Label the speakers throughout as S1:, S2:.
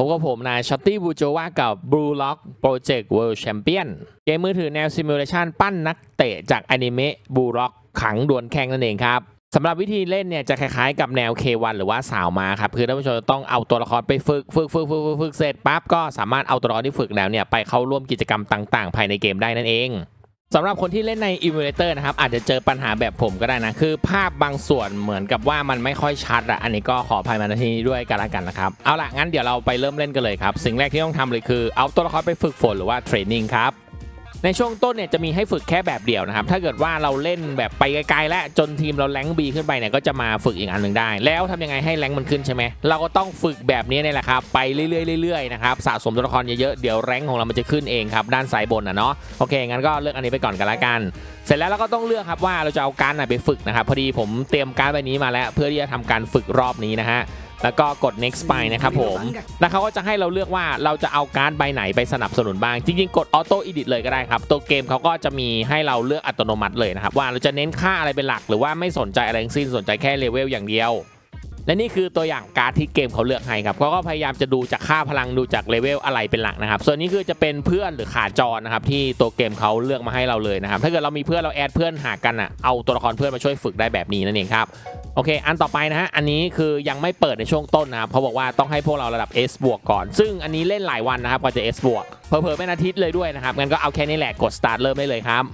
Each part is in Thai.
S1: พบกับผมนายชอตตี้บูโจวากับ Blue Lock Project World Champion เกมมือถือแนวซิมูเลชันปั้นนักเตะจากอนิเมะ Blue Lock ขังดวลแข่งนั่นเองครับสำหรับวิธีเล่นเนี่ยจะคล้ายๆกับแนว K1 หรือว่าสาวมาครับ คือท่านผู้ชมจะต้องเอาตัวละครไปฝึกฝึกฝึกฝึกฝึกฝึกเสร็จปั๊บก็สามารถเอาตัวละครที่ฝึกแล้วเนี่ยไปเข้าร่วมกิจกรรมต่าง ๆ ภายในเกมได้นั่นเอง สำหรับคนที่เล่นในอิมูเลเตอร์นะครับ อาจจะเจอปัญหาแบบผมก็ได้นะ คือภาพบางส่วนเหมือนกับว่ามันไม่ค่อยชัดอะอันนี้ก็ขออภัยมาณที่นี้ด้วยกันละกันนะครับ เอาละงั้นเดี๋ยวเราไปเริ่มเล่นกันเลยครับ สิ่งแรกที่ต้องทำเลยคือเอาตัวละครไปฝึกฝนหรือว่าเทรนนิ่งครับ ในช่วงต้นเนี่ยจะมีให้ฝึกแค่แบบเดียวนะครับ ถ้าเกิดว่าเราเล่นแบบไปไกลๆแล้วจนทีมเราแรงบีขึ้นไปเนี่ยก็จะมาฝึกอีกอันหนึ่งได้ แล้วทำยังไงให้แรงมันขึ้นใช่ไหมเราก็ต้องฝึกแบบนี้เนี่ยแหละครับไปเรื่อยๆๆนะครับสะสมตัวละครเยอะๆเดี๋ยวแรงของเรามันจะขึ้นเองครับด้านซ้ายบนนะเนาะโอเคงั้นก็เลือกอันนี้ไปก่อนกันละกัน เสร็จแล้วเราก็ต้องเลือกครับว่าเราจะเอาการดไหนไปฝึกนะครับพอดีผมเตรียมการดใบนี้มาแล้ว เพื่อที่จะทำการฝึกรอบนี้นะฮะ แล้วก็กด next ไปนะครับผมแล้วเขาก็จะให้เราเลือกว่าเราจะเอาการ์ดใบไหนไปสนับสนุนบ้าง จริงๆ กดออโต้อีดิทเลยก็ได้ครับ ตัวเกมเขาก็จะมีให้เราเลือกอัตโนมัติเลยนะครับ ว่าเราจะเน้นค่าอะไรเป็นหลัก หรือว่าไม่สนใจอะไรทั้งสิ้นสนใจแค่เลเวลอย่างเดียวและนี่คือตัวอย่างการ์ดที่เกมเขาเลือกให้ครับเขาก็พยายามจะดูจากค่าพลังดูจากเลเวลอะไรเป็นหลักนะครับ ส่วนนี้คือจะเป็นเพื่อนหรือขาจรนะครับที่ตัวเกมเขาเลือกมาให้เราเลยนะครับ ถ้าเกิดเรามีเพื่อนเราแอดเพื่อนหากันอะ เอาตัวละครเพื่อนมาช่วยฝึกได้แบบนี้นั่นเองครับโอเค อันต่อไปนะฮะ อันนี้คือยังไม่เปิดในช่วงต้นนะครับเขาบอกว่าต้องให้พวกเราระดับ S บวกก่อน ซึ่งอันนี้เล่นหลายวันนะครับกว่าจะ S บวก เผลอๆเป็นอาทิตย์เลยด้วยนะครับ งั้นก็เอาแค่นี้แหละ กด start เริ่มได้เลยครับ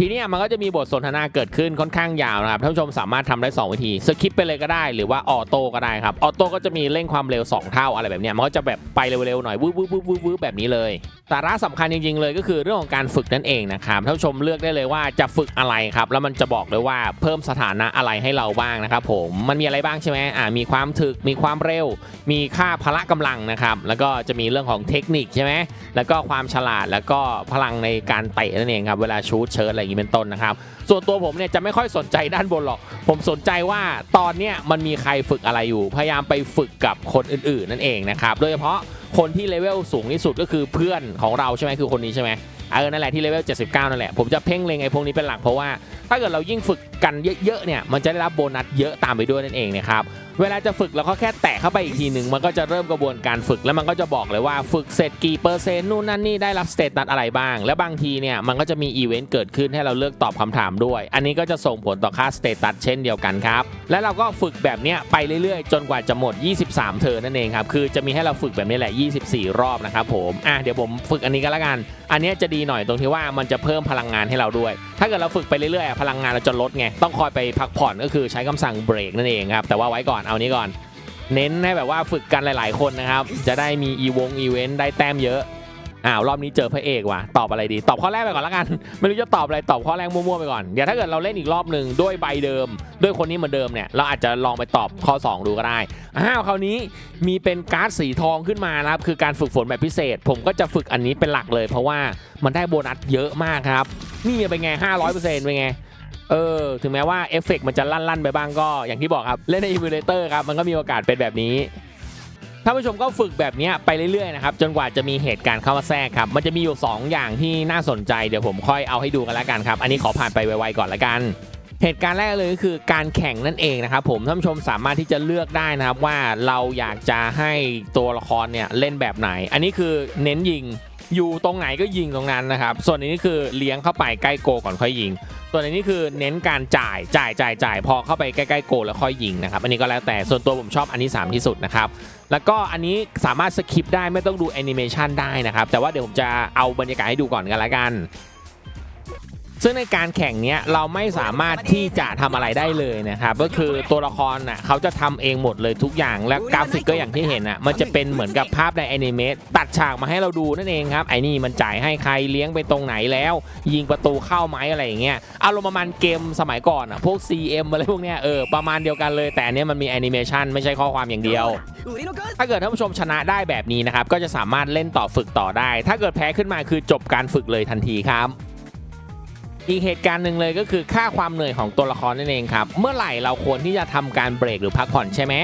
S1: ทีนี้มันก็จะมีบทสนทนาเกิดขึ้นค่อนข้างยาวนะครับท่านผู้ชมสามารถทำได้ 2 วิธีสคิปไปเลยก็ได้หรือว่าออโต้ก็ได้ครับออโต้ก็จะมีเร่งความเร็ว 2 เท่าอะไรแบบนี้มันก็จะแบบไปเร็วๆหน่อยวืบวืบวืบวืบวืบแบบนี้เลยสาระสำคัญจริงๆเลยก็คือเรื่องของการฝึกนั่นเองนะครับท่านผู้ชมเลือกได้เลยว่าจะฝึกอะไรครับ แล้วมันจะบอกเลยว่าเพิ่มสถานะอะไรให้เราบ้างนะครับผมมันมีอะไรบ้างใช่ไหมอ่ามีความถึกมีความเร็ว มีค่าพละกำลังนะครับแล้วก็จะมีเรื่องของเทคนิคใช่ไหมแล้วก็ความฉลาดแล้วก็พลังในการเตะนั่นเองครับเวลาชูตเชิร์ตอะไรอย่างนี้เป็นต้นนะครับ ส่วนตัวผมเนี่ยจะไม่ค่อยสนใจด้านบนหรอก ผมสนใจว่าตอนเนี้ยมันมีใครฝึกอะไรอยู่ พยายามไปฝึกกับคนอื่นๆ นั่นเองนะครับ โดยเฉพาะคนที่เลเวลสูงที่สุดก็คือเพื่อนของเราใช่ไหมคือคนนี้ใช่ไหมเออนั่นแหละที่เลเวล79 นั่นแหละ ผมจะเพ่งเล็งไอ้พวกนี้เป็นหลักเพราะว่าถ้าเกิดเรายิ่งฝึก กันเยอะๆเนี่ยมันจะได้รับโบนัสเยอะตามไปด้วยนั่นเองนะครับเวลาจะฝึกเราก็แค่แตะเข้าไปอีกทีหนึ่งมันก็จะเริ่มกระบวนการฝึกแล้วมันก็จะบอกเลยว่าฝึกเสร็จกี่เปอร์เซ็นต์นู่นนั่นนี่ได้รับสเตตัสอะไรบ้าง แล้วบางทีเนี่ยมันก็จะมีอีเวนต์เกิดขึ้นให้เราเลือกตอบคำถามด้วย อันนี้ก็จะส่งผลต่อค่าสเตตัสเช่นเดียวกันครับและเราก็ฝึกแบบเนี้ยไปเรื่อยๆ จนกว่าจะหมด 23เทอร์นั่นเองครับคือจะมีให้เราฝึกแบบนี้แหละ 24 รอบนะครับผมอะเดี๋ยวผมฝึกอันนี้ก็แล้วกัน อันนี้จะดีหน่อยตรงที่ว่ามันจะเพิ่มพลังงานให้เราด้วย ถ้าเกิดเราฝึกไปเรื่อยๆ พลังงานเราจะลดไงต้องคอยไปพักผ่อนก็คือใช้คำสั่งเบรกนั่นเองครับ แต่ว่าไว้ก่อนเอานี้ก่อน เน้นให้แบบว่าฝึกกันหลาย ๆ คนนะครับ จะได้มีอีวงอีเวนต์ได้แต้มเยอะอ้าวรอบนี้เจอพระเอกว่ะตอบอะไรดี ตอบข้อแรกไปก่อนละกัน ไม่รู้จะตอบอะไรตอบข้อแรกมั่วๆไปก่อนเดี๋ยวถ้าเกิดเราเล่นอีกรอบหนึ่งด้วยใบเดิม ด้วยคนนี้เหมือนเดิมเนี่ยเราอาจจะลองไปตอบข้อ 2 ดูก็ได้อ้าวคราวนี้มีเป็นการ์ดสีทองขึ้นมานะครับคือการฝึกฝนแบบพิเศษ ผมก็จะฝึกอันนี้เป็นหลักเลย เพราะว่ามันได้โบนัสเยอะมากครับนี่เป็นไง500%เป็นไง เออ ถึงแม้ว่าเอฟเฟกต์มันจะลั่น ๆ ไปบ้างก็อย่างที่บอกครับ เล่นในอิมูเลเตอร์ครับ มันก็มีโอกาสเป็นแบบนี้ท่านผู้ชมก็ฝึกแบบนี้ไปเรื่อยๆนะครับ จนกว่าจะมีเหตุการณ์เข้ามาแทรกครับ มันจะมีอยู่ 2 อย่างที่น่าสนใจเดี๋ยวผมค่อยเอาให้ดูกันล้วกันครับ อันนี้ขอผ่านไปไวๆก่อนละกัน เหตุการณ์แรกเลยก็คือการแข่งนั่นเองนะครับผมท่านผู้ชมสามารถที่จะเลือกได้นะครับว่าเราอยากจะให้ตัวละครเนี่ยเล่นแบบไหน อันนี้คือเน้นยิง อยู่ตรงไหนก็ยิงตรงนั้นนะครับ ส่วนอันนี้คือเลี้ยงเข้าไปใกล้โกก่อนค่อยยิง ส่วนอันนี้คือเน้นการจ่ายจ่ายจ่ายจ่ายพอเข้าไปใกล้ๆโกแล้วค่อยยิงนะครับ อันนี้ก็แล้วแต่ส่วนตัวผมชอบอันนี้3ที่สุดนะครับ แล้วก็อันนี้สามารถสคิปได้ไม่ต้องดูแอนิเมชันได้นะครับ แต่ว่าเดี๋ยวผมจะเอาบรรยากาศให้ดูก่อนกันละกัน ซึ่งในการแข่งเนี้ยเราไม่สามารถที่จะทำอะไรได้เลยนะครับก็คือตัวละครน่ะเขาจะทำเองหมดเลยทุกอย่างและกราฟิกก็อย่างที่เห็นอะมันจะเป็นเหมือนกับภาพในแอนิเมตตัดฉากมาให้เราดูนั่นเองครับไอ้นี่มันจ่ายให้ใครเลี้ยงไปตรงไหนแล้ว ยิงประตูเข้าไหมอะไรอย่างเงี้ยอารมณ์ประมาณเกมสมัยก่อนอะพวก CM อะไรพวกเนี้ยเออประมาณเดียวกันเลย แต่อันเนี้ยมันมีแอนิเมชันไม่ใช่ข้อความอย่างเดียว ถ้าเกิดท่านผู้ชมชนะได้แบบนี้นะครับก็จะสามารถเล่นต่อฝึกต่อได้ ถ้าเกิดแพ้ขึ้นมาคือจบการฝึกเลยทันทีครับ อีกเหตุการณ์หนึ่งเลยก็คือค่าความเหนื่อยของตัวละครนั่นเองครับ เมื่อไหร่เราควรที่จะทำการเบรกหรือพักผ่อนใช่ไหม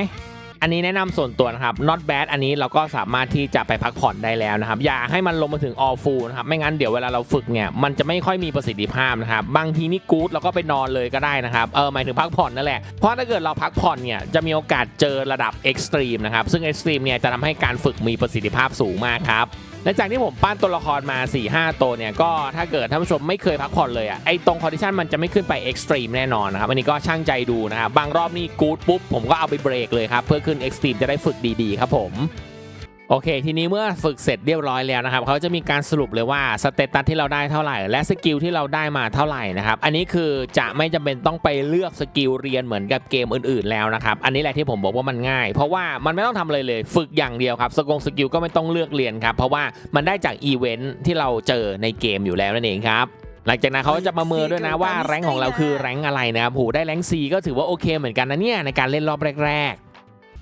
S1: อันนี้แนะนำส่วนตัวนะครับ not bad อันนี้เราก็สามารถที่จะไปพักผ่อนได้แล้วนะครับ อย่าให้มันลงมาถึง all full นะครับ ไม่งั้นเดี๋ยวเวลาเราฝึกเนี่ย มันจะไม่ค่อยมีประสิทธิภาพนะครับ บางทีนี่กู๊ดเราก็ไปนอนเลยก็ได้นะครับ เออหมายถึงพักผ่อนนั่นแหละ เพราะถ้าเกิดเราพักผ่อนเนี่ย จะมีโอกาสเจอระดับ extreme นะครับ ซึ่ง extreme เนี่ยจะทำให้การฝึกมีประสิทธิภาพสูงมากครับ และจากที่ผมปั้นตัวละครมา 4 5 ตัวเนี่ยก็ถ้าเกิดท่านผู้ชมไม่เคยพักผ่อนเลยอะไอตรงคอนดิชันมันจะไม่ขึ้นไปเอ็กซ์ตรีมแน่นอนนะครับอันนี้ก็ช่างใจดูนะครับบางรอบนี่กู๊ดปุ๊บผมก็เอาไปเบรกเลยครับเพื่อขึ้นเอ็กซ์ตรีมจะได้ฝึกดีๆครับผม โอเค ทีนี้เมื่อฝึกเสร็จเรียบร้อยแล้วนะครับเขาจะมีการสรุปเลยว่าสเตตัสที่เราได้เท่าไหร่ และสกิลที่เราได้มาเท่าไหร่นะครับอันนี้คือจะไม่จำเป็นต้องไปเลือกสกิลเรียนเหมือนกับเกมอื่นๆแล้วนะครับอันนี้แหละที่ผมบอกว่ามันง่าย เพราะว่ามันไม่ต้องทำอะไรเลยฝึกอย่างเดียวครับสกงสกิลก็ไม่ต้องเลือกเรียนครับเพราะว่ามันได้จากอีเวนท์ที่เราเจอในเกมอยู่แล้วนั่นเองครับหลังจากนั้นเขาจะประเมินด้วยนะว่าแรงค์ของเราคือแรงค์อะไรนะครับโหได้แรงค์ C ก็ถือว่าโอเคเหมือนกันนะเนี่ยในการเล่นรอบแรกๆ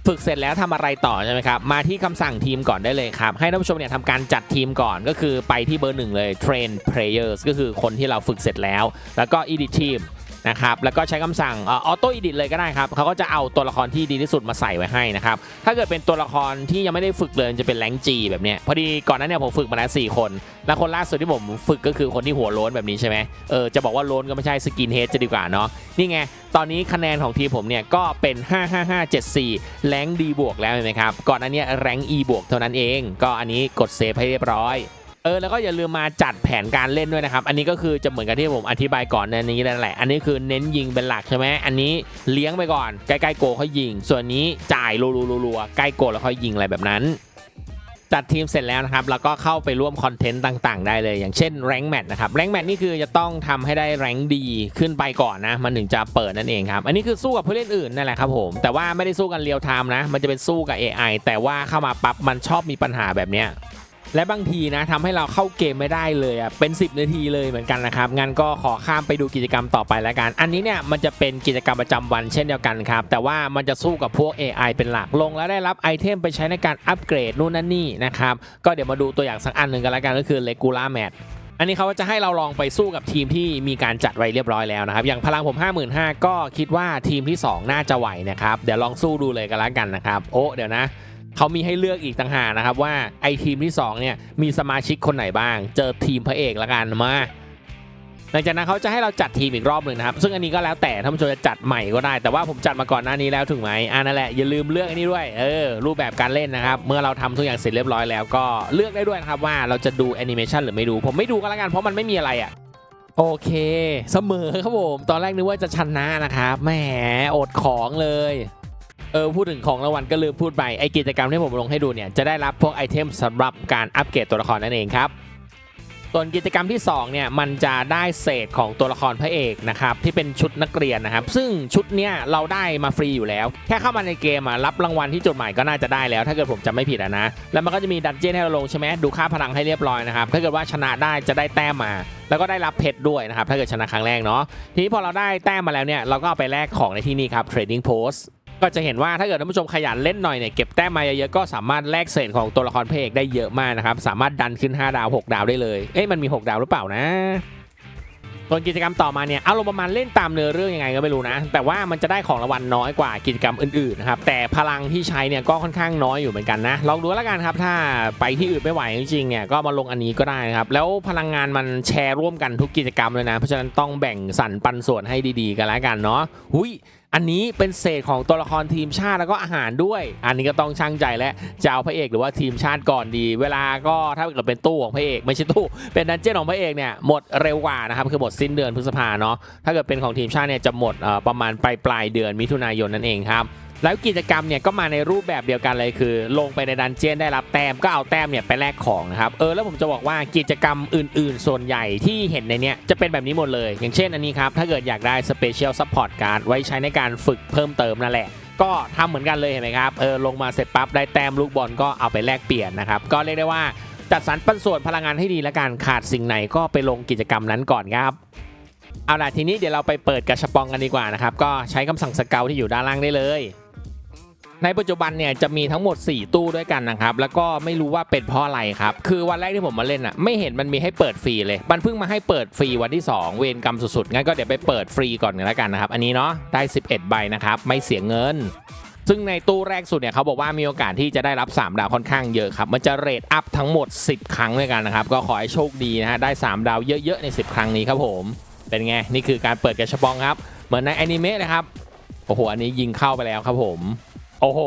S1: ฝึกเสร็จแล้วทำอะไรต่อใช่ไหมครับมาที่คำสั่งทีมก่อนได้เลยครับ ให้ท่านผู้ชมเนี่ยทำการจัดทีมก่อนก็คือไปที่เบอร์หนึ่งเลย train players ก็คือคนที่เราฝึกเสร็จแล้ว แล้วก็ edit team นะครับแล้วก็ใช้คำสั่งออโต้อีดิทเลยก็ได้ครับเขาก็จะเอาตัวละครที่ดีที่สุดมาใส่ไว้ให้นะครับถ้าเกิดเป็นตัวละครที่ยังไม่ได้ฝึกเลยจะเป็นแรงจีแบบเนี้ยพอดีก่อนหนั้นเนี่ยผมฝึกมาแล้ว4คน แล้วคนล่าสุดที่ผมฝึกก็คือคนที่หัวโล้นแบบนี้ใช่ไหมเออจะบอกว่าโล้นก็ไม่ใช่สกินเฮดจะดีกว่าเนาะนี่ไงตอนนี้คะแนนของทีมผมเนี่ยก็เป็น 55574 แรงดีบวกแล้วเห็นไหมครับก่อนหนั้นเนี่ยแรง E บวกเท่านั้นเอง ก็อันนี้กดเซฟให้เรียบร้อย เออแล้วก็อย่าลืมมาจัดแผนการเล่นด้วยนะครับ อันนี้ก็คือจะเหมือนกับที่ผมอธิบายก่อนในนี้นั่นแหละ อันนี้คือเน้นยิงเป็นหลักใช่ไหมอันนี้เลี้ยงไปก่อนใกล้ๆโกค่อยยิง ส่วนนี้จ่ายรัวๆๆใกล้โกแล้วค่อยยิงอะไรแบบนั้นจัดทีมเสร็จแล้วนะครับ แล้วก็เข้าไปร่วมคอนเทนต์ต่างๆ ได้เลย อย่างเช่นแรงแมทนะครับแรงแมทนี่คือจะต้องทำให้ได้แรงดีขึ้นไปก่อนนะ มันถึงจะเปิดนั่นเองครับ อันนี้คือสู้กับผู้เล่นอื่นนั่นแหละครับผม แต่ว่าไม่ได้สู้กันเรียลไทม์นะ มันจะเป็นสู้กับ AI แต่ว่าเข้ามาปั๊บมันชอบมีปัญหาแบบเนี้ย และบางทีนะทำให้เราเข้าเกมไม่ได้เลยอะเป็น 10 นาทีเลยเหมือนกันนะครับงั้นก็ขอข้ามไปดูกิจกรรมต่อไปแล้วกัน อันนี้เนี่ยมันจะเป็นกิจกรรมประจำวันเช่นเดียวกันครับ แต่ว่ามันจะสู้กับพวก AI เป็นหลักลง แล้วได้รับไอเทมไปใช้ในการอัปเกรดนู่นนั่นนี่นะครับก็เดี๋ยวมาดูตัวอย่างสักอันหนึ่งกันแล้วกันก็คือ Regular Match อันนี้เขาจะให้เราลองไปสู้กับทีมที่มีการจัดไว้เรียบร้อยแล้วนะครับ อย่างพลังผม 55,000ก็คิดว่าทีมที่ 2 น่าจะไหวนะครับ เดี๋ยวลองสู้ดูเลยกันแล้วกันนะครับ โอ้ เดี๋ยวนะ เขามีให้เลือกอีกต่างหากนะครับว่าไอทีมที่2เนี่ยมีสมาชิกคนไหนบ้าง เจอทีมพระเอกละกันมาหลังจากนั้นเขาจะให้เราจัดทีมอีกรอบหนึ่งนะครับ ซึ่งอันนี้ก็แล้วแต่ท่านผู้ชมจะจัดใหม่ก็ได้ แต่ว่าผมจัดมาก่อนหน้านี้แล้วถูกไหมอ่านั่นแหละอย่าลืมเลือกอันนี้ด้วยเออรูปแบบการเล่นนะครับ เมื่อเราทำทุกอย่างเสร็จเรียบร้อยแล้วก็เลือกได้ด้วยนะครับว่าเราจะดูแอนิเมชันหรือไม่ดู ผมไม่ดูก็แล้วกันเพราะมันไม่มีอะไรอะโอเค เสมอครับผม ตอนแรกนึกว่าจะชนะนะครับแหมอดของเลย เออพูดถึงของรางวัลก็ลืมพูดไปไอกิจกรรมที่ผมลงให้ดูเนี่ยจะได้รับพวกไอเทมสำหรับการอัปเกรดตัวละครนั่นเองครับส่วนกิจกรรมที่2เนี่ยมันจะได้เศษของตัวละครพระเอกนะครับที่เป็นชุดนักเรียนนะครับ ซึ่งชุดเนี้ยเราได้มาฟรีอยู่แล้ว แค่เข้ามาในเกมอะรับรางวัลที่จดหมายก็น่าจะได้แล้ว ถ้าเกิดผมจำไม่ผิดะนะ แล้วมันก็จะมีดันเจี้ยนให้เราลงใช่ไหมดูค่าพลังให้เรียบร้อยนะครับถ้าเกิดว่าชนะได้จะได้แต้มมา แล้วก็ได้รับเพชรด้วยนะครับถ้าเกิดชนะครั้งแรกเนาะทีนี้พอเราได้แต้มมาแล้วเนี่ยเราก็เอาไปแลกของในที่นี่ครับ trading post ก็จะเห็นว่าถ้าเกิดท่านผู้ชมขยันเล่นหน่อยเนี่ยเก็บแต้มมาเยอะๆก็สามารถแลกเศษของตัวละครพระเอกได้เยอะมากนะครับ สามารถดันขึ้น 5 ดาว 6 ดาวได้เลย เอ๊ะมันมี 6 ดาวหรือเปล่านะส่วนกิจกรรมต่อมาเนี่ยเอารมณ์ประมาณเล่นตามเนื้อเรื่องยังไงก็ไม่รู้นะ แต่ว่ามันจะได้ของรางวัลน้อยกว่ากิจกรรมอื่นๆนะครับแต่พลังที่ใช้เนี่ยก็ค่อนข้างน้อยอยู่เหมือนกันนะลองดูแล้วกันครับถ้าไปที่อื่นไม่ไหวจริงๆเนี่ยก็มาลงอันนี้ก็ได้นะครับแล้วพลังงานมันแชร์ร่วมกันทุกกิจกรรมเลยนะ เพราะฉะนั้นต้องแบ่งสรรปันส่วนให้ดีๆ กันแล้วกันเนาะหุยอันนี้เป็นเศษของตัวละครทีมชาติแล้วก็อาหารด้วย อันนี้ก็ต้องช่างใจและจะเอาพระเอกหรือว่าทีมชาติก่อนดี เวลาก็ถ้าเกิดเป็นตู้ของพระเอกไม่ใช่ตู้ เป็นดันเจี้ยนของพระเอกเนี่ยหมดเร็วกว่านะครับคือหมดสิ้นเดือนพฤษภาเนาะถ้าเกิดเป็นของทีมชาติเนี่ยจะหมดประมาณปลายปลายเดือนมิถุนายนนั่นเองครับ แล้วกิจกรรมเนี่ยก็มาในรูปแบบเดียวกันเลยคือ ลงไปในดันเจียนได้รับแต้มก็เอาแต้มเนี่ยไปแลกของนะครับเออแล้วผมจะบอกว่ากิจกรรมอื่น ๆ ส่วนใหญ่ที่เห็นในเนี้ยจะเป็นแบบนี้หมดเลย อย่างเช่นอันนี้ครับถ้าเกิดอยากได้ Special Support Card ไว้ใช้ในการฝึกเพิ่มเติมนั่นแหละก็ทำเหมือนกันเลยเห็นไหมครับ เออลงมาเสร็จปั๊บได้แต้มลูกบอลก็เอาไปแลกเปลี่ยนนะครับ ก็เรียกได้ว่าจัดสรรปันส่วนพลังงานให้ดีและการขาดสิ่งไหนก็ไปลงกิจกรรมนั้นก่อนครับ เอาล่ะทีนี้เดี๋ยวเราไปเปิดกระชับปองกันดีกว่านะครับ ก็ใช้คำสั่งสเกลที่อยู่ด้านล่างได้เลย ในปัจจุบันเนี่ยจะมีทั้งหมด 4 ตู้ด้วยกันนะครับ แล้วก็ไม่รู้ว่าเป็นเพราะอะไรครับ คือวันแรกที่ผมมาเล่นอะไม่เห็นมันมีให้เปิดฟรีเลย มันเพิ่งมาให้เปิดฟรีวันที่ 2 เวรกรรมสุดๆงั้นก็เดี๋ยวไปเปิดฟรีก่อนกันแล้วกันนะครับ อันนี้เนาะได้ 11 ใบนะครับไม่เสียเงิน ซึ่งในตู้แรกสุดเนี่ยเขาบอกว่ามีโอกาสที่จะได้รับ 3 ดาวค่อนข้างเยอะครับมันจะเรทอัพทั้งหมด 10 ครั้งด้วยกันนะครับก็ขอให้โชคดีนะฮะได้ 3 ดาวเยอะๆใน 10 ครั้งนี้ครับผมเป็นไงนี่คือการเปิดกระชับองครับเหมือนในแอนิเมะนะครับโอ้โหอันนี้ยิงเข้าไปแล้วครับผม โอ้โห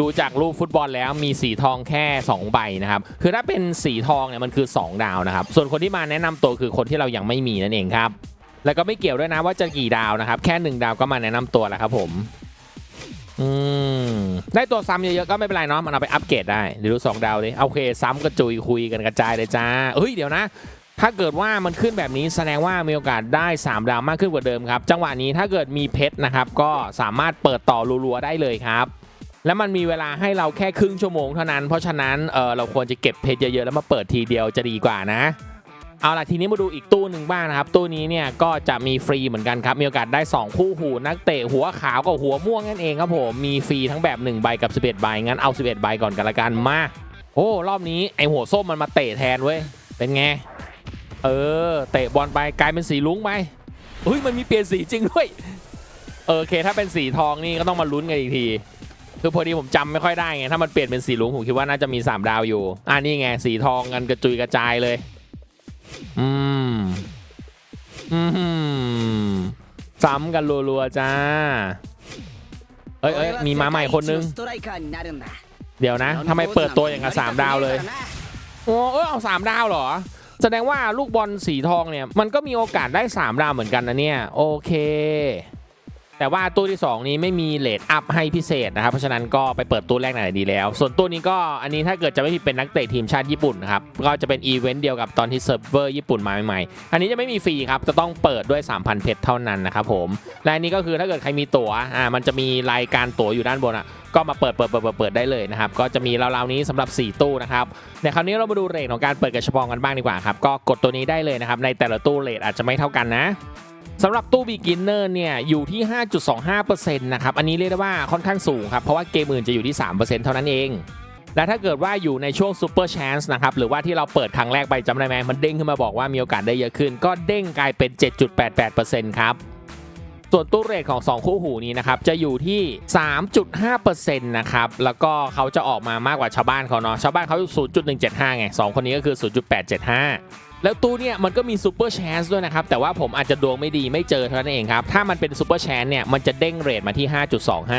S1: ดูจากรูปฟุตบอลแล้วมีสีทองแค่ 2 ใบนะครับ คือถ้าเป็นสีทองเนี่ยมันคือ 2 ดาวนะครับ ส่วนคนที่มาแนะนำตัวคือคนที่เรายังไม่มีนั่นเองครับ แล้วก็ไม่เกี่ยวด้วยนะว่าจะกี่ดาวนะครับ แค่ 1 ดาวก็มาแนะนำตัวแล้วครับผม อืม ได้ตัวซ้ำเยอะๆก็ไม่เป็นไรเนาะ มันเอาไปอัปเกรดได้เดี๋ยวดูสองดาวดิ โอเค ซ้ำกระจุยคุยกันกระจายเลยจ้า เฮ้ยเดี๋ยวนะ ถ้าเกิดว่ามันขึ้นแบบนี้แสดงว่ามีโอกาสได้ 3 ดาวมากขึ้นกว่าเดิมครับ จังหวะนี้ถ้าเกิดมีเพชรนะครับ ก็สามารถเปิดต่อรัวๆได้เลยครับแล้วมันมีเวลาให้เราแค่ครึ่งชั่วโมงเท่านั้น เพราะฉะนั้นเออเราควรจะเก็บเพชรเยอะๆแล้วมาเปิดทีเดียวจะดีกว่านะ เอาล่ะทีนี้มาดูอีกตู้หนึ่งบ้างนะครับ ตู้นี้เนี่ยก็จะมีฟรีเหมือนกันครับ มีโอกาสได้ 2 คู่หูนักเตะหัวขาวกับหัวม่วงนั่นเองครับผมมีฟรีทั้งแบบ 1 ใบกับ 11 ใบงั้นเอา 11 ใบก่อนกันละกันมา โอ้รอบนี้ไอหัวส้มมันมาเตะแทนเว้ยเป็นไง เออ เตะบอลไปกลายเป็นสีลุ้งไหมเฮ้ยมันมีเปลี่ยนสีจริงด้วย เออโอเคถ้าเป็นสีทองนี่ก็ต้องมาลุ้นกันอีกที คือพอดีผมจำไม่ค่อยได้ไง ถ้ามันเปลี่ยนเป็นสีลุ้งผมคิดว่าน่าจะมี 3 ดาวอยู่ อ่านี่ไงสีทองกันกระจุยกระจายเลย อืม อืมซ้ำกันรัวๆจ้า เอ้ยเอ้ยมีมาใหม่คนนึง เดี๋ยวนะทำไมเปิดตัวอย่างกับสามดาวเลย โอ้เออเอาสามดาวเหรอ แสดงว่าลูกบอลสีทองเนี่ยมันก็มีโอกาสได้3ดาวเหมือนกันนะเนี่ยโอเค แต่ว่าตู้ที่ 2 นี้ไม่มีเลทอัพให้พิเศษนะครับ เพราะฉะนั้นก็ไปเปิดตู้แรกหน่อยดีแล้ว ส่วนตู้นี้ก็อันนี้ถ้าเกิดจะไม่ผิดเป็นนักเตะทีมชาติญี่ปุ่นนะครับ ก็จะเป็นอีเวนต์เดียวกับตอนที่เซิร์ฟเวอร์ญี่ปุ่นมาใหม่ๆ อันนี้จะไม่มีฟรีครับ จะต้องเปิดด้วย 3,000 เพชรเท่านั้นนะครับผม และอันนี้ก็คือถ้าเกิดใครมีตั๋ว อ่า มันจะมีรายการตั๋วอยู่ด้านบนอะก็มาเปิดเปิดเปิดเปิดได้เลยนะครับ ก็จะมีราวๆนี้สำหรับ 4 ตู้นะครับในคราวนี้เรามาดูเรทของการเปิดกระชับองกันบ้างดีกว่าครับ ก็กดตัวนี้ได้เลยนะครับ ในแต่ละตู้เรทอาจจะไม่เท่ากันนะ สำหรับตู้ beginner เนี่ยอยู่ที่ 5.25%นะครับ อันนี้เรียกได้ว่าค่อนข้างสูงครับ เพราะว่าเกมอื่นจะอยู่ที่ 3%เท่านั้นเอง และถ้าเกิดว่าอยู่ในช่วง super chance นะครับ หรือว่าที่เราเปิดครั้งแรกไปจำได้ไหมมันเด้งขึ้นมาบอกว่ามีโอกาสได้เยอะขึ้น ก็เด้งกลายเป็น 7.88%ครับ ส่วนตู้เรทของ 2 คู่หูนี้นะครับ จะอยู่ที่ 3.5%นะครับ แล้วก็เขาจะออกมามากกว่าชาวบ้านเขาเนาะ ชาวบ้านเขา0.175ไง2คนนี้ก็คือ 0.875 แล้วตู้เนี่ยมันก็มีซูเปอร์แชนส์ด้วยนะครับแต่ว่าผมอาจจะดวงไม่ดีไม่เจอเท่านั้นเองครับถ้ามันเป็นซูเปอร์แชนส์เนี่ยมันจะเด้งเรทมาที่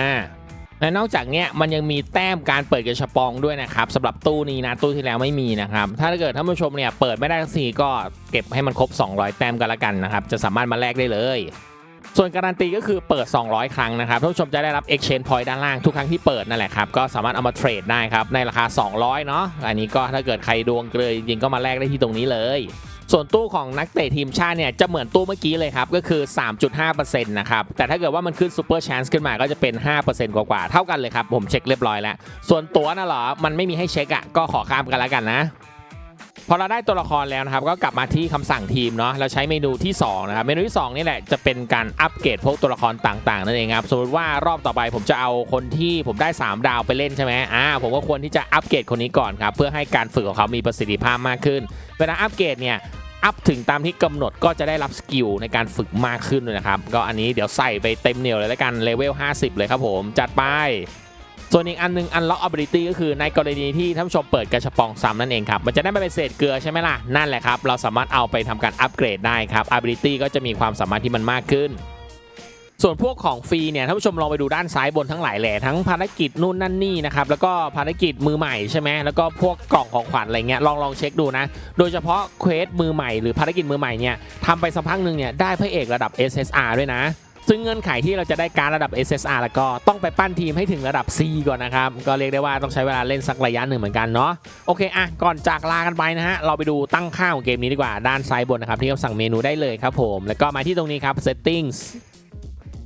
S1: 5.25และนอกจากเนี้ยมันยังมีแต้มการเปิดกระชับปองด้วยนะครับสำหรับตู้นี้นะตู้ที่แล้วไม่มีนะครับถ้าเกิดท่านผู้ชมเนี่ยเปิดไม่ได้สักทีก็เก็บให้มันครบ 200 แต้มกันละกันนะครับจะสามารถมาแลกได้เลย ส่วนการันตีก็คือเปิด 200 ครั้งนะครับท่านผู้ชมจะได้รับ exchange point ด้านล่างทุกครั้งที่เปิดนั่นแหละครับก็สามารถเอามาเทรดได้ครับในราคา 200 เนาะอันนี้ก็ถ้าเกิดใครดวงเกลยจริงก็มาแลกได้ที่ตรงนี้เลยส่วนตู้ของนักเตะทีมชาติเนี่ยจะเหมือนตู้เมื่อกี้เลยครับ ก็คือ 3.5%นะครับ แต่ถ้าเกิดว่ามันขึ้นซูเปอร์ช c e ขึ้นมาก็จะเป็น 5%กว่าๆ เท่ากันเลยครับ ผมเช็คเรียบร้อยแล้ว ส่วนตัวน่ะเหรอ มันไม่มีให้เช็คอะ่ะก็ขอข้ามกันแล้วกันนะ พอเราได้ตัวละครแล้วนะครับ ก็กลับมาที่คำสั่งทีมเนาะเราใช้เมนูที่2นะครับเมนูที่2นี่แหละจะเป็นการอัปเกรดพวกตัวละครต่างๆนั่นเองครับสมมติว่ารอบต่อไปผมจะเอาคนที่ผมได้ 3 ดาวไปเล่นใช่ไหมอ่าผมก็ควรที่จะอัปเกรดคนนี้ก่อนครับเพื่อให้การฝึกของเขามีประสิทธิภาพมากขึ้น เวลาอัปเกรดเนี่ยอัพถึงตามที่กำหนดก็จะได้รับสกิลในการฝึกมากขึ้นเลยนะครับก็อันนี้เดี๋ยวใส่ไปเต็มเหนียวเลยแล้วกันเลเวล50 เลยครับผมจัดไป ส่วนอีกอันหนึง unlock ability ก็คือในกรณีที่ท่านผู้ชมเปิดกระชับปองซ้ำนั่นเองครับ มันจะได้ไม่เป็นเศษเกลือใช่ไหมล่ะ นั่นแหละครับ เราสามารถเอาไปทำการอัปเกรดได้ครับ ability ก็จะมีความสามารถที่มันมากขึ้นส่วนพวกของฟรีเนี่ยท่านผู้ชมลองไปดูด้านซ้ายบนทั้งหลายแหล่ทั้งภารกิจนู่นนั่นนี่นะครับแล้วก็ภารกิจมือใหม่ใช่ไหมแล้วก็พวกกล่องของขวัญอะไรเงี้ยลองลองเช็คดูนะ โดยเฉพาะเควสมือใหม่หรือภารกิจมือใหม่เนี่ยทำไปสักพักหนึ่งเนี่ยได้พระเอกระดับ SSR ด้วยนะ ซึ่งเงื่อนไขที่เราจะได้การระดับ SSR แล้วก็ต้องไปปั้นทีมให้ถึงระดับ C ก่อนนะครับ ก็เรียกได้ว่าต้องใช้เวลาเล่นสักระยะหนึ่งเหมือนกันเนาะโอเคอะก่อนจากลากันไปนะฮะเราไปดูตั้งค่าของเกมนี้ดีกว่าด้านซ้ายบนนะครับที่เขาสั่งเมนูได้เลยครับผมแล้วก็มาที่ตรงนี้ครับ settings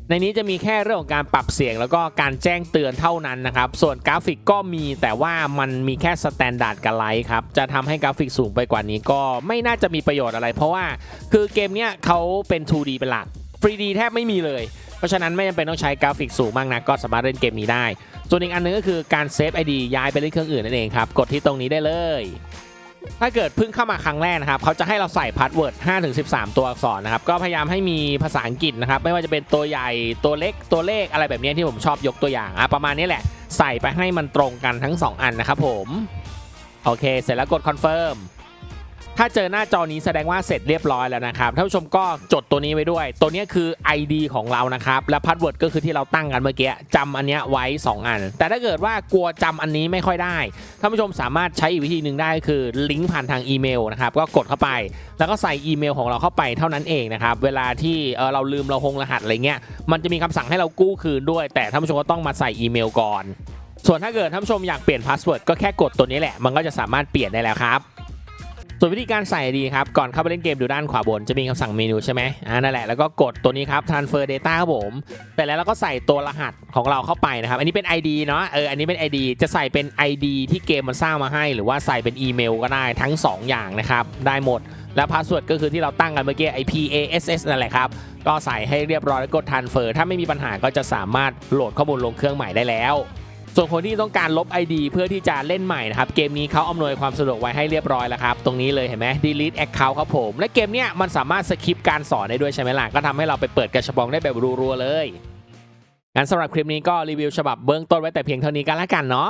S1: ในนี้จะมีแค่เรื่องของการปรับเสียงแล้วก็การแจ้งเตือนเท่านั้นนะครับ ส่วนกราฟิกก็มีแต่ว่ามันมีแค่สแตนดาร์ดกับไลท์ครับ จะทำให้กราฟิกสูงไปกว่านี้ก็ไม่น่าจะมีประโยชน์อะไร เพราะว่าคือเกมเนี้ยเขาเป็น 2D เป็นหลัก 3D แทบไม่มีเลย เพราะฉะนั้นไม่จำเป็นต้องใช้กราฟิกสูงมากนะก็สามารถเล่นเกมนี้ได้ ส่วนอีกอันนึงก็คือการเซฟ ID ย้ายไปเล่นเครื่องอื่นนั่นเองครับ กดที่ตรงนี้ได้เลย ถ้าเกิดเพิ่งเข้ามาครั้งแรกนะครับเขาจะให้เราใส่พาสเวิร์ด5-13 ตัวอักษรนะครับก็พยายามให้มีภาษาอังกฤษนะครับไม่ว่าจะเป็นตัวใหญ่ตัวเล็กตัวเลขอะไรแบบนี้ที่ผมชอบยกตัวอย่างอะประมาณนี้แหละใส่ไปให้มันตรงกันทั้ง 2 อันนะครับผมโอเค เสร็จแล้วกดคอนเฟิร์ม ถ้าเจอหน้าจอนี้แสดงว่าเสร็จเรียบร้อยแล้วนะครับท่านผู้ชมก็จดตัวนี้ไว้ด้วย ตัวนี้คือ ID ของเรานะครับและพาสเวิร์ดก็คือที่เราตั้งกันเมื่อกี้จำอันนี้ไว้ 2 อัน แต่ถ้าเกิดว่ากลัวจำอันนี้ไม่ค่อยได้ท่านผู้ชมสามารถใช้อีกวิธีหนึ่งได้คือลิงก์ผ่านทางอีเมลนะครับก็กดเข้าไป แล้วก็ใส่อีเมลของเราเข้าไปเท่านั้นเองนะครับเวลาที่เเราลืมเราหงรหัสอะไรเงี้ยมันจะมีคำสั่งให้เรากู้คืนด้วย แต่ท่านผู้ชมก็ต้องมาใส่อีเมลก่อน ส่วนถ้าเกิดท่านผู้ชมอยากเปลี่ยนพาสเวิร์ดก็แค่กดตัวนี้แหละ มันก็จะสามารถเปลี่ยนได้แล้วครับ ส่วนวิธีการใส่ดีครับ ก่อนเข้าไปเล่นเกมดูด้านขวาบนจะมีคำสั่งเมนูใช่ไหมอ่านั่นแหละ แล้วก็กดตัวนี้ครับ transfer data ครับผมแต่แล้วเราก็ใส่ตัวรหัสของเราเข้าไปนะครับ อันนี้เป็น ID เนาะเอออันนี้เป็น ID จะใส่เป็น ID ที่เกมมันสร้างมาให้ หรือว่าใส่เป็นอีเมลก็ได้ทั้ง 2 อย่างนะครับ ได้หมด แล้วพาสเวิร์ดก็คือที่เราตั้งกันเมื่อกี้ IP ASS นั่นแหละครับก็ใส่ให้เรียบร้อยแล้วกด transfer ถ้าไม่มีปัญหาก็จะสามารถโหลดข้อมูลลงเครื่องใหม่ได้แล้ว ส่วนคนที่ต้องการลบ ID เพื่อที่จะเล่นใหม่นะครับ เกมนี้เขาอำนวยความสะดวกไว้ให้เรียบร้อยแล้วครับ ตรงนี้เลยเห็นไหม delete account ครับผม และเกมเนี้ยมันสามารถสคิปการสอนได้ด้วยใช่ไหมล่ะ ก็ทำให้เราไปเปิดกระชับองได้แบบรัวๆเลยงั้นสำหรับคลิปนี้ก็รีวิวฉบับเบื้องต้นไว้แต่เพียงเท่านี้กันละกันเนาะ